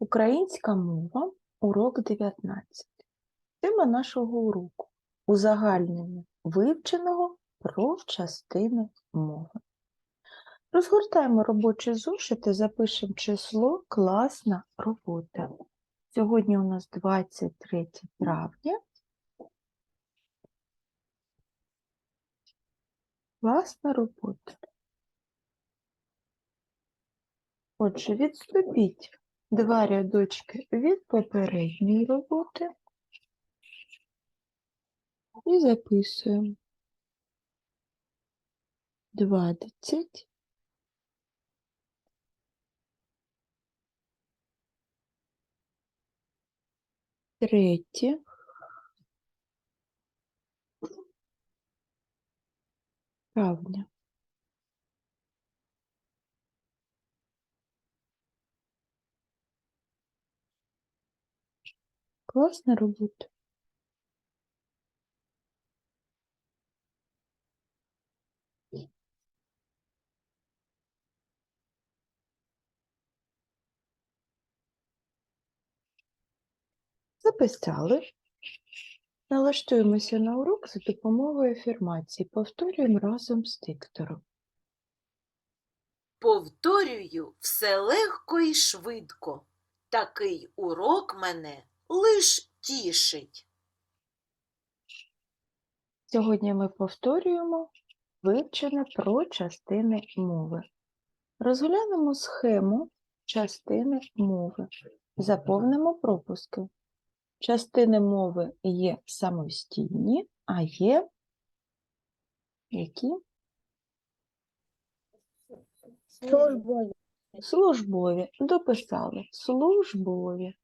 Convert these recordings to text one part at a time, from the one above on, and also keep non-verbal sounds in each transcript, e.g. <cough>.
Українська мова, урок 19. Тема нашого уроку узагальнення вивченого про частини мови. Розгортаємо робочі зошити, запишемо число класна робота. Сьогодні у нас 23 травня. Класна робота. Отже, відступіть два рядочки від попередньої роботи. І записуємо. 20 третє. Травня. Класна робота. Записали. Налаштуємося на урок за допомогою афірмації. Повторюємо разом з диктором. Повторюю все легко і швидко. Такий урок мене лиш тішить. Сьогодні ми повторюємо вивчене про частини мови. Розглянемо схему частини мови. Заповнимо пропуски. Частини мови є самостійні, а є які? Службові. Службові. Дописали. Службові.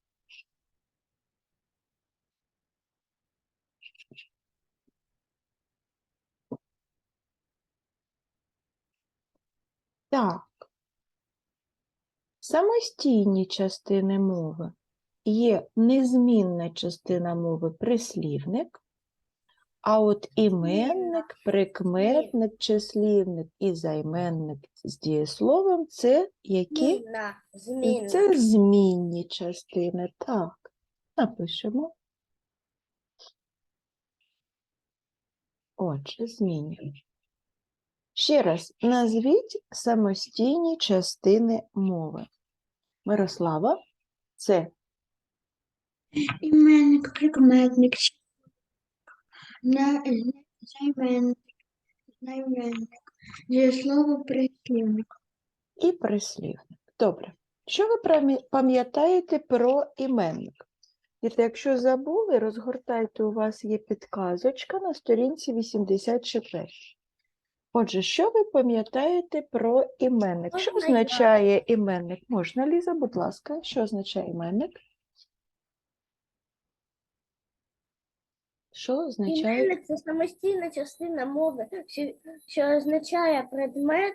Так. Самостійні частини мови є незмінна частина мови прислівник, а от іменник, прикметник, числівник і займенник з дієсловом це які? Змінна. Це змінні частини. Так, напишемо. Отже, змінні. Ще раз, назвіть самостійні частини мови. Мирослава, це Іменник, прикметник, займенник, займенник, дієслово прислівник. і прислівник. Добре. Що ви пам'ятаєте про іменник? Діти, якщо забули, розгортайте, у вас є підказочка на сторінці 84. Отже, що ви пам'ятаєте про іменник? Що означає іменник? Можна, Ліза, будь ласка, що означає іменник? Що означає? Іменник це самостійна частина мови, що, що означає предмет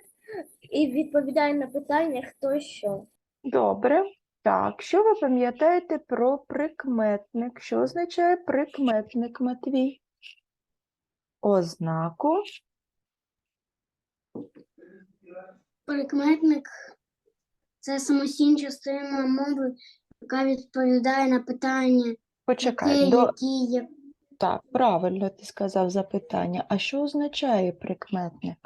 і відповідає на питання хто що. Добре. Так, що ви пам'ятаєте про прикметник? Що означає прикметник, Матвій? Ознаку Прикметник це самостійна частина мови, яка відповідає на питання, Почекай, які, до... які є так, правильно ти сказав запитання. А що означає прикметник?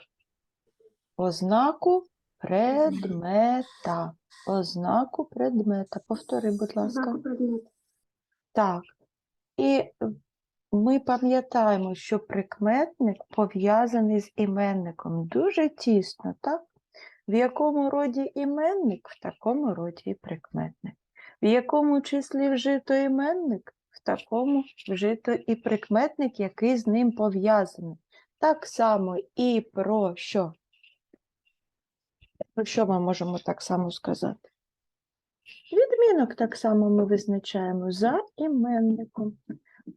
Ознаку предмета. Ознаку предмета. Повтори, будь ласка. знаку предмету. Так. І ми пам'ятаємо, що прикметник пов'язаний з іменником дуже тісно, так? В якому роді іменник, в такому роді і прикметник. В якому числі вжито іменник, в такому вжито і прикметник, який з ним пов'язаний. Так само і про що? Про що ми можемо так само сказати? Відмінок так само ми визначаємо за іменником.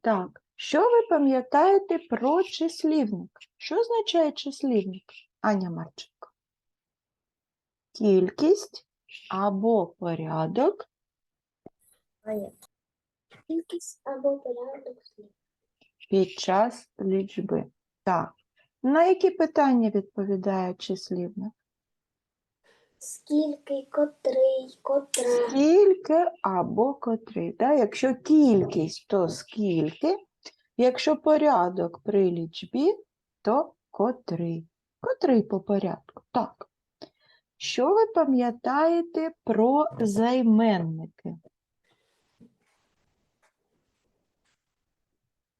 Так, що ви пам'ятаєте про числівник? Що означає числівник? Аня Марченко. Кількість або порядок Кількість або порядок під час лічби. Так. На які питання відповідає числівник? Скільки, котрий, котра. Скільки або котрий. Да? Якщо кількість, то скільки. Якщо порядок при лічбі, то котрий. Котрий по порядку. Так. Що ви пам'ятаєте про займенники?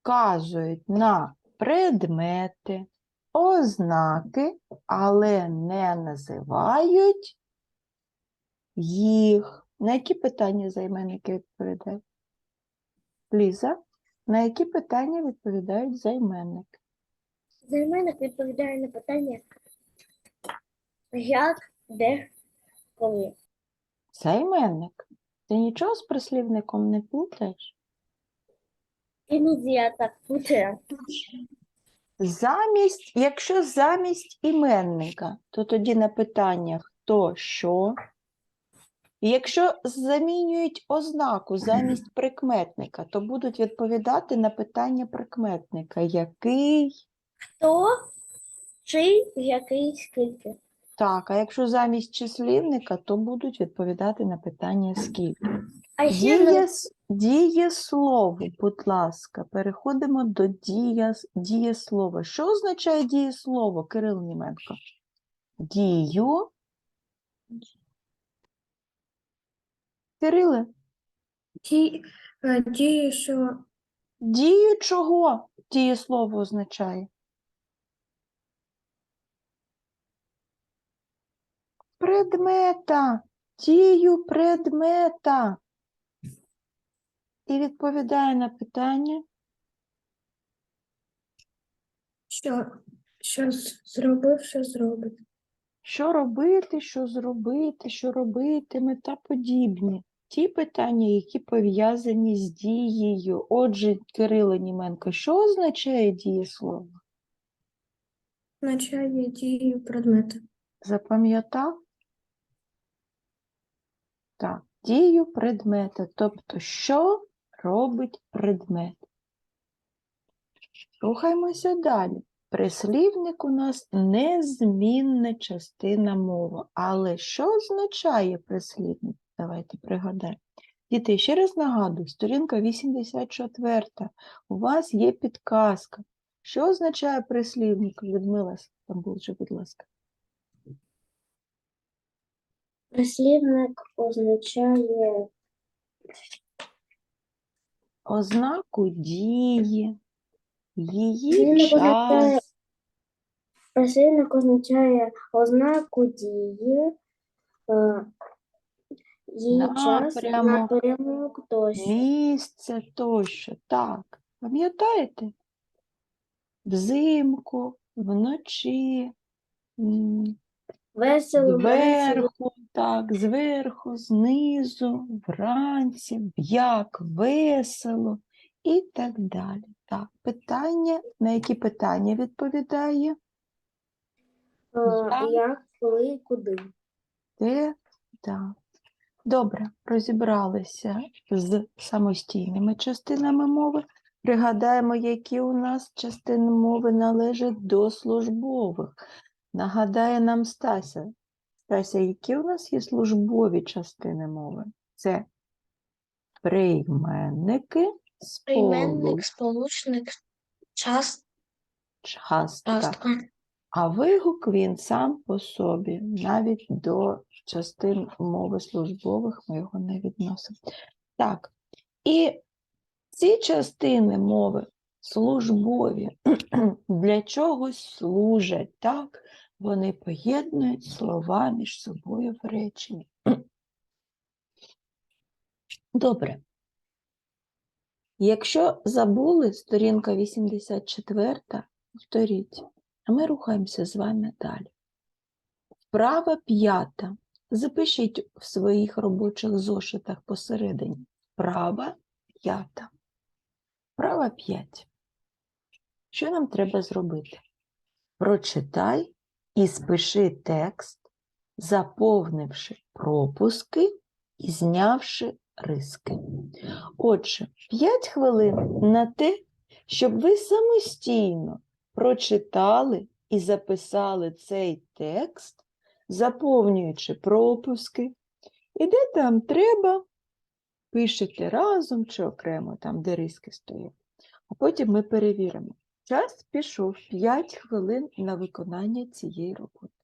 Вказують на предмети, ознаки, але не називають їх. На які питання займенники відповідають? Ліза, на які питання відповідають займенники? Займенник відповідає на питання як, де, коли. Займенник. Ти нічого з прислівником не плутаєш? Іноді я так путаю. Замість, якщо замість іменника, то тоді на питання хто, що. І Якщо замінюють ознаку замість прикметника, то будуть відповідати на питання прикметника. Який? Хто, чий, який, скільки. Так, а якщо замість числівника, то будуть відповідати на питання скільки. А ще Дієс, дієслово, будь ласка, переходимо до дієс, дієслова. Що означає дієслово, Кирил Німенко? Дію. Кириле, Ті, ті, що дію чого дієслово означає? Предмета. Дію предмета. І відповідає на питання. що, що зробив, що зробить. Що робити, що зробити, що робитиме та подібні. Ті питання, які пов'язані з дією. Отже, Кирило Німенко, що означає дієслово? Означає дію предмета. Запам'ятав? Так, дію предмета. Тобто, що робить предмет? Рухаємося далі. Прислівник у нас незмінна частина мови. Але що означає прислівник? Давайте пригадаємо. Діти, ще раз нагадую, сторінка 84. У вас є підказка. Що означає прислівник? Людмила Стамбулче, будь ласка. Прислівник означає ознаку дії, її Прислівник означає час, Прислівник означає ознаку дії, е, її час, Напрямок. напрямок тощо. місце тощо. Так, пам'ятаєте? Взимку, вночі, м, Весело, весело, зверху, так, зверху, знизу, вранці, як весело і так далі. Так, питання, на які питання відповідає? е, як, коли, куди. Де? Так. Добре, розібралися з самостійними частинами мови. Пригадаємо, які у нас частини мови належать до службових. Нагадає нам Стася. Стася, які у нас є службові частини мови? Це прийменники, сполук, сполучник, час, частка. А вигук він сам по собі, навіть до частин мови службових ми його не відносимо. Так, і ці частини мови службові <clears throat> для чогось служать, так? Вони поєднують слова між собою в реченні. <clears throat> Добре. Якщо забули, сторінка 84, повторіть. А ми рухаємося з вами далі. Вправа п'ята. Запишіть в своїх робочих зошитах посередині. Вправа п'ята. Вправа 5. Що нам треба зробити? Прочитай і спиши текст, заповнивши пропуски і знявши риски. Отже, 5 хвилин на те, щоб ви самостійно прочитали і записали цей текст, заповнюючи пропуски. І де там треба, пишете разом чи окремо, там, де риски стоять. А потім ми перевіримо. Час пішов 5 хвилин на виконання цієї роботи.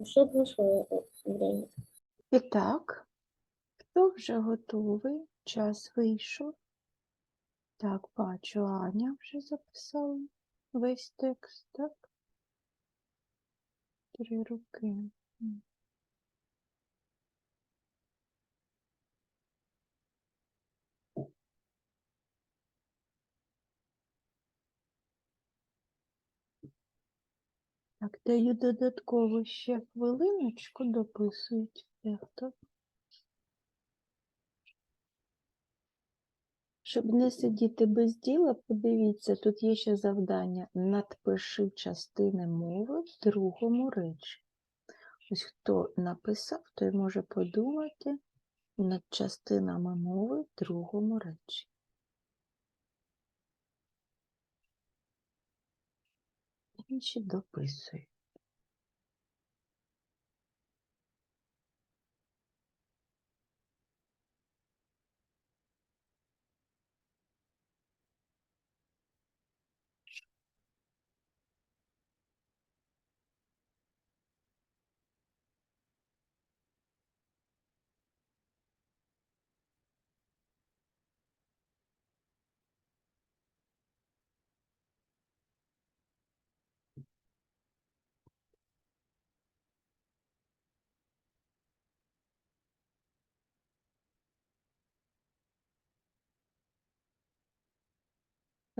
Все прошло время. І так, хто вже готовий? Час вийшов. Так, бачу, Аня вже записала весь текст, так? Три руки. Так, даю додатково ще хвилиночку, дописують дехто. Щоб не сидіти без діла, подивіться, тут є ще завдання. Надпиши частини мови в другому речі. Ось хто написав, той може подумати над частинами мови в другому речі. Інші дописують.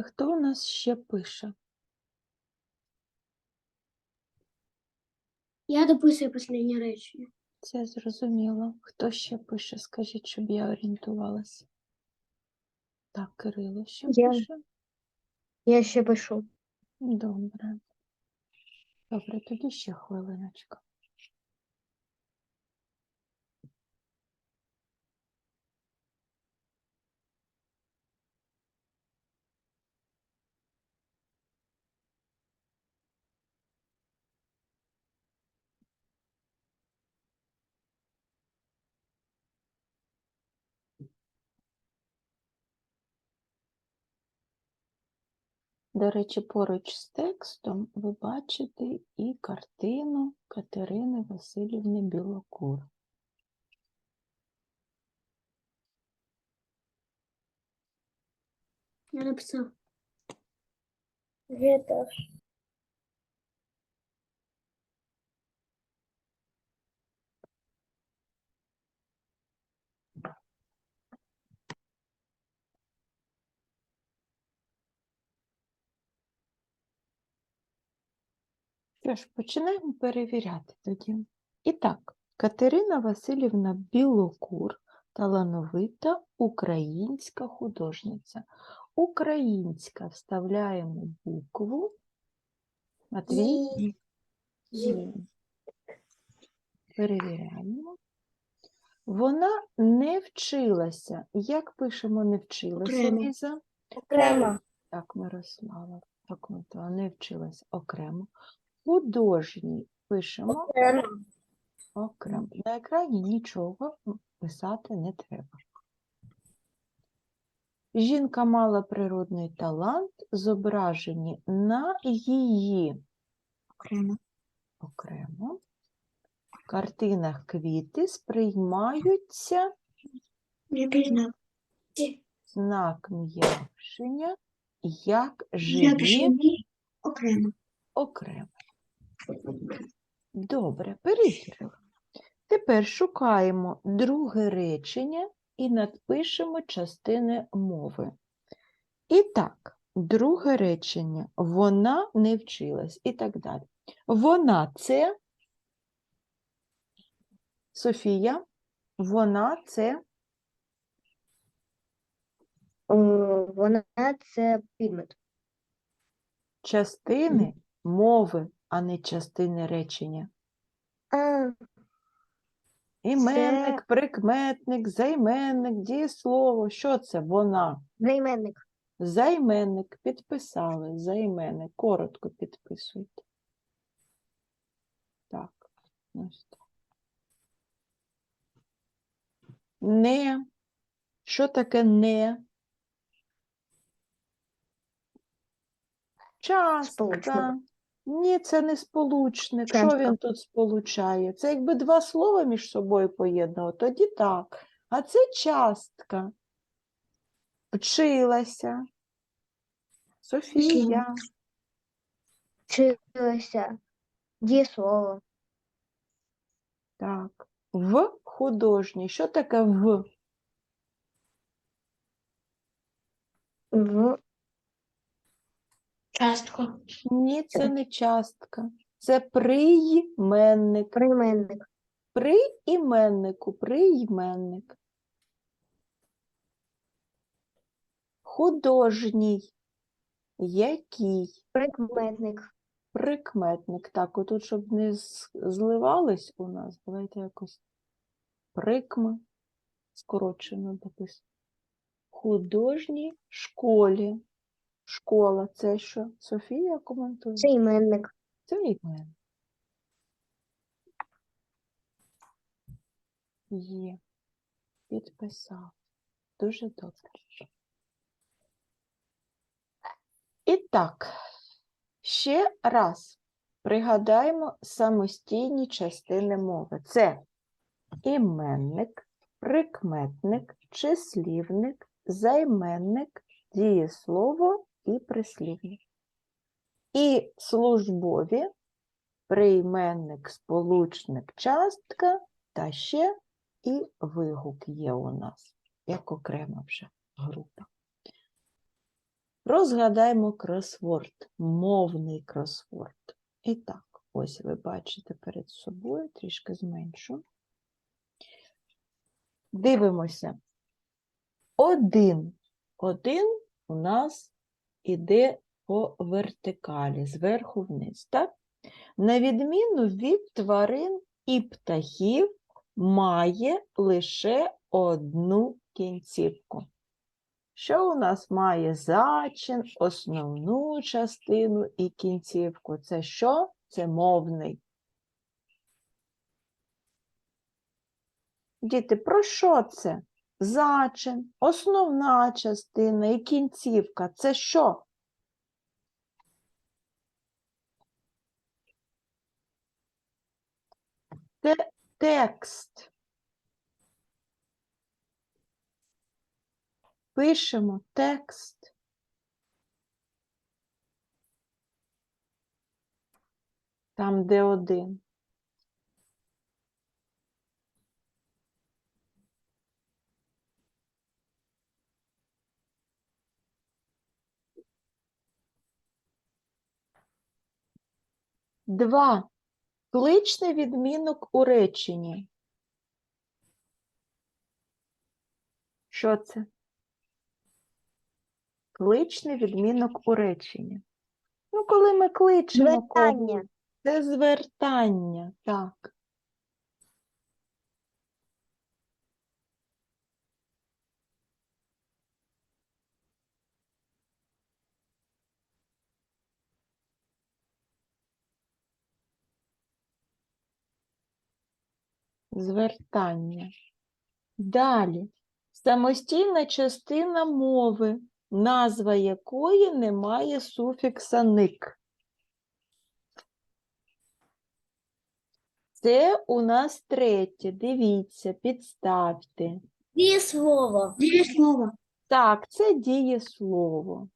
Хто у нас ще пише? Я дописую останнє речення. Це зрозуміло. Хто ще пише? Скажіть, щоб я орієнтувалася. Так, Кирило ще Я. пише. Я ще пишу. Добре. Добре, тоді ще хвилиночку. До речі, поруч з текстом ви бачите і картину Катерини Васильівни Білокур. Я написав. Я Що ж, починаємо перевіряти тоді. І так, Катерина Васильівна Білокур талановита українська художниця. Українська вставляємо букву. Матвій? Є. Перевіряємо. Вона не вчилася. Як пишемо не вчилася, Ліза? Окремо. Так, Мирослава прокоментувала, не вчилась окремо. Художній пишемо Окремо. окремо. На екрані нічого писати не треба. Жінка мала природний талант, зображені на її Окремо. окремо. картинах квіти сприймаються знак м'якшення як живі окремо. окремо. Добре, перевірили. Тепер шукаємо друге речення і надпишемо частини мови. І так, друге речення вона не вчилась і так далі. Вона це Софія, вона це О, Вона це підмет. частини мови, а не частини речення. А, Іменник, прикметник, займенник, дієслово. Що це? Вона. займенник. Займенник. Підписали. Займенник. Коротко підписуйте. Так. Ось так. Не. Що таке не? Частка. Сполучник. Ні, це не сполучник. Що він тут сполучає? Це якби два слова між собою поєднував, тоді так. А це частка. Вчилася. Софія. Вчилася. Дієслово. Так. В художній. Що таке в? В Частку. Ні, це не частка. Це прийменник. прийменник. При іменнику, прийменник. Художній. Який? Прикметник. Прикметник. Так, отут, щоб не зливались у нас, давайте якось прикм, скорочено допис. Художній школі. Школа це що? Софія коментує? Це іменник. Це іменник. Є. Підписав. Дуже добре. І так, ще раз пригадаємо самостійні частини мови. Це іменник, прикметник, числівник, займенник, дієслово і прислівник. І службові прийменник, сполучник, частка та ще і вигук є у нас, як окрема вже група. Розгадаємо кросворд, мовний кросворд. І так, ось ви бачите перед собою, трішки зменшу. Дивимося. Один. Один у нас іде по вертикалі, зверху вниз. Так? На відміну від тварин і птахів, має лише одну кінцівку. Що у нас має зачин, основну частину і кінцівку? Це що? Це мовний. Діти, про що це? Зачин, основна частина і кінцівка. Це що? Це текст. Пишемо текст. Там, де один. Два. Кличний відмінок у реченні. Що це? Кличний відмінок у реченні. Ну, коли ми кличемо Звертання. це звертання, так. Звертання. Далі. Самостійна частина мови, назва якої не має суфікса ник. Це у нас третє. Дивіться, підставте. Дієслово. Дієслово. Так, це дієслово.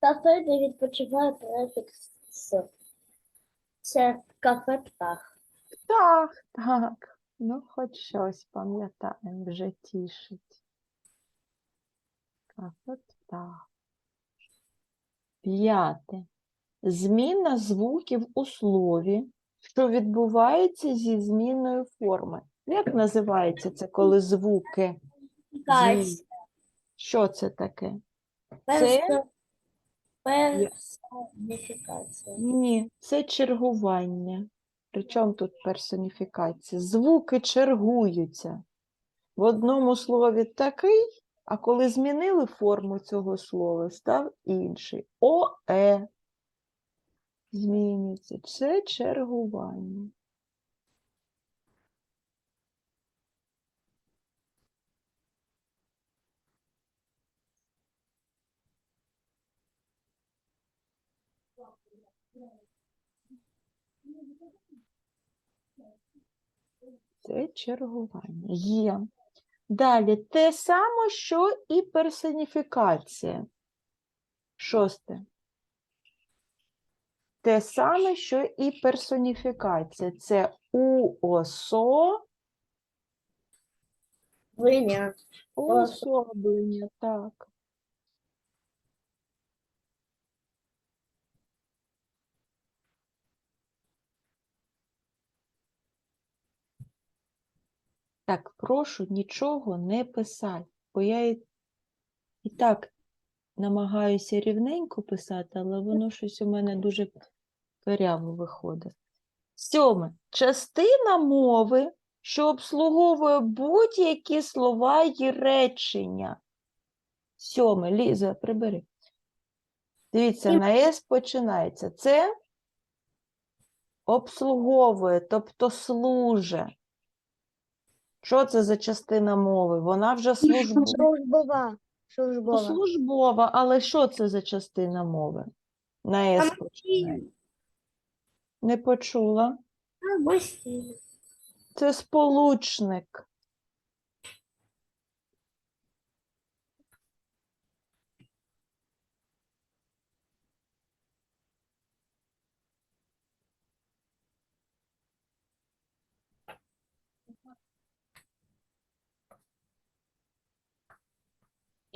Кафе, де відпочиває префікс «с». Це кафе птах. Так, так. Ну, хоч щось пам'ятаємо, вже тішить. От так. П'яте. Зміна звуків у слові, що відбувається зі зміною форми. Як називається це, коли звуки? змінюються? Що це таке? Перса- Персоніфікація. Ні, це чергування. Причому тут персоніфікація? Звуки чергуються. В одному слові такий, а коли змінили форму цього слова, став інший. ОЕ змінюється. Це чергування. Це чергування. Є. Далі те саме, що і персоніфікація. Шосте. Те саме, що і персоніфікація. Це уосо Виня. Уособлення, так. Так, прошу нічого не писати, бо я і, і так намагаюся рівненько писати, але воно щось у мене дуже коряво виходить. Сьоме. Частина мови, що обслуговує будь-які слова й речення. Сьоме, Ліза, прибери. Дивіться, на С починається. Це обслуговує, тобто служе. Що це за частина мови? Вона вже службова. Службова. Ну, Службова. службова, але що це за частина мови? На С. Не почула. Це сполучник.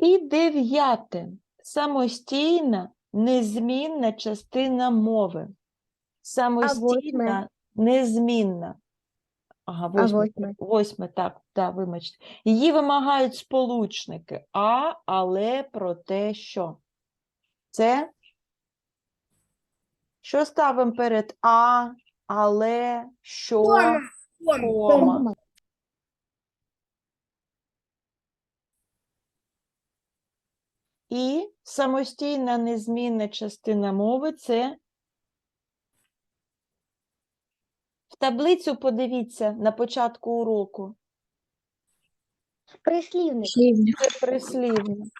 І дев'яте. Самостійна, незмінна частина мови. Самостійна, незмінна. Ага, А восьме. восьме? Восьме, так, так, вибачте. Її вимагають сполучники. А, але, проте, що? Це? Що ставимо перед а, але, що, кома? І самостійна незмінна частина мови це в таблицю подивіться на початку уроку. Прислівник. Це прислівник.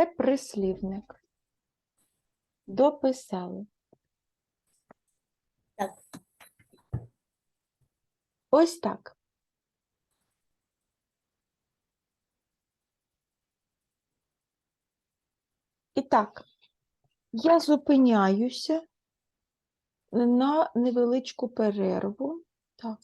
Це прислівник. Дописали. Так. Ось так. І так, я зупиняюся на невеличку перерву.